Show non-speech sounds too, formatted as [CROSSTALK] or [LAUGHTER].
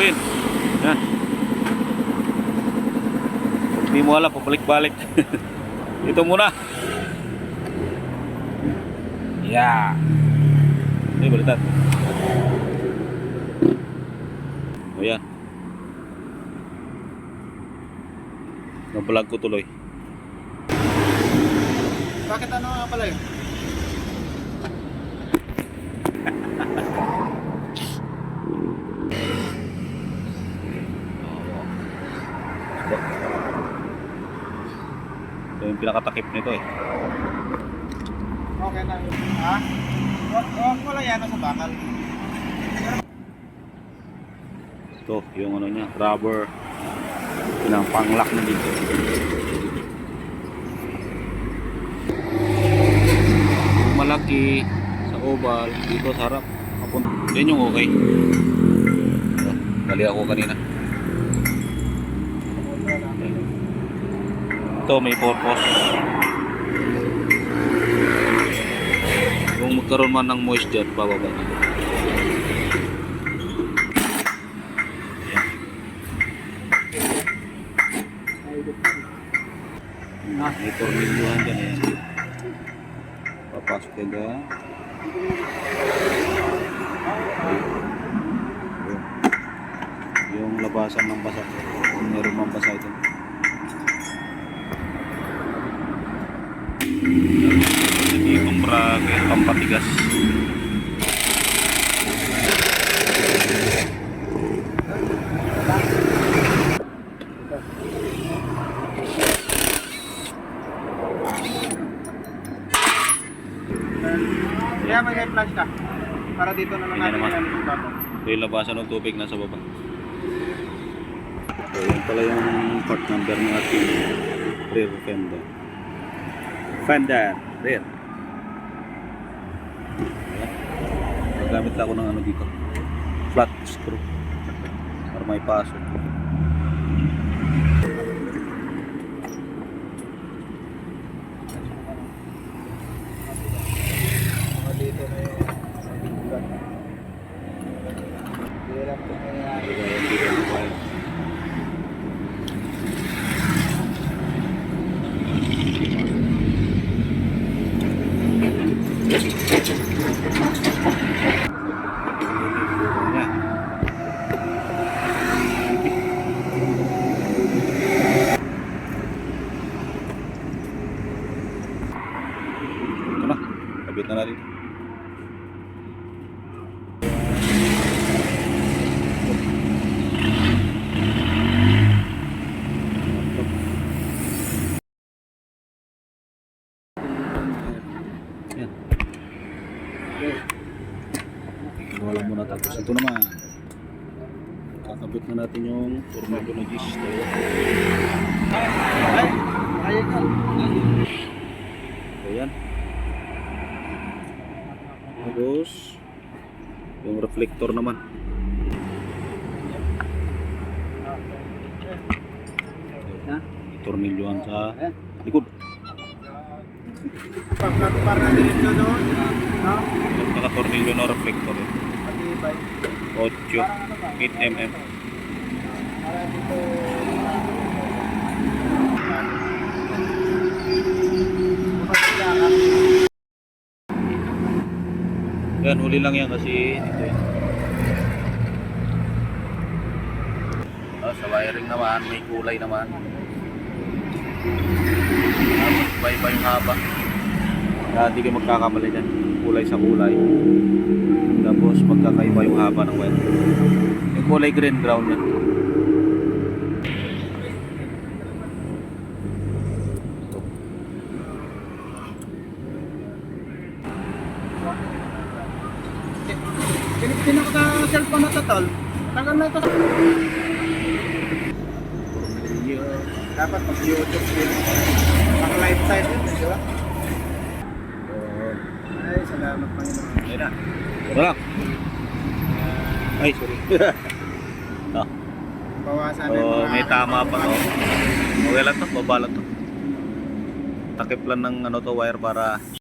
baguhin. Yan. Hindi mo alam, pabalik-balik. [LAUGHS] Ito muna. Yeah. Ini baliktad. O yan. Nabalag ko tuloy. Bakit ano nga pala yun? Pinakatakip nito eh. Okay na yun. Ha? Huwag mo lang yan sa bakal. Ito, yung ano niya, rubber. Pinang panglock na dito. Malaki sa oval, dito sa harap. Yan yung okay. Dali ako kanina. Ito may purpose. Kung magkaroon man ng moisture, bababa na. May tornilyohan dyan eh. Papasok ka. Yung labasan ng basa. Kung meron mang basa ito. Hindi itong brake, pampatigas. Kaya may flash ka. Para dito na lang natin yan yung bako. Ito yung labasan ng tubig nasa baba. So, yan pala yung part number ng ating rear fender. Fender, rear. Ayan. Gagamit lang ako ng ano dito. Flat screw. Para may pasok. Mga dito na yung Hindi lang ito nangyayari. Kaya yan dito ang file. Yan. Ito na. Kabit na natin. Yan. Wala muna tapos ito naman. Kakabit na natin yung tornado na gis. Ayan. Tapos yung reflector naman. Ha? Tornilyohan sa likod. Pag para dito doon. No? Naka-tornilyo na reflector. Eh. Matibay. 8, 8 mm. Para dito. Yan, huli lang yan kasi dito yan. Oh, sa wiring naman, may kulay naman. Tapos iba-iba yung haba. Kaya hindi kayo magkakamali dyan. Kulay sa kulay. Tapos magkakaiba yung haba ng wire. Yung kulay green ground yan. Pinag ka cellphone na to, tol. Tagal na ito. Dapat mag-YouTube din. Pang live side yun, di ba? Ay, salamat Panginoon. Ayun na. Ito lang. Ay, sorry. [LAUGHS] ah. Bawasan mga- may tama pa to. Okay lang to, baba lang to. Takip lang ng ano to wire para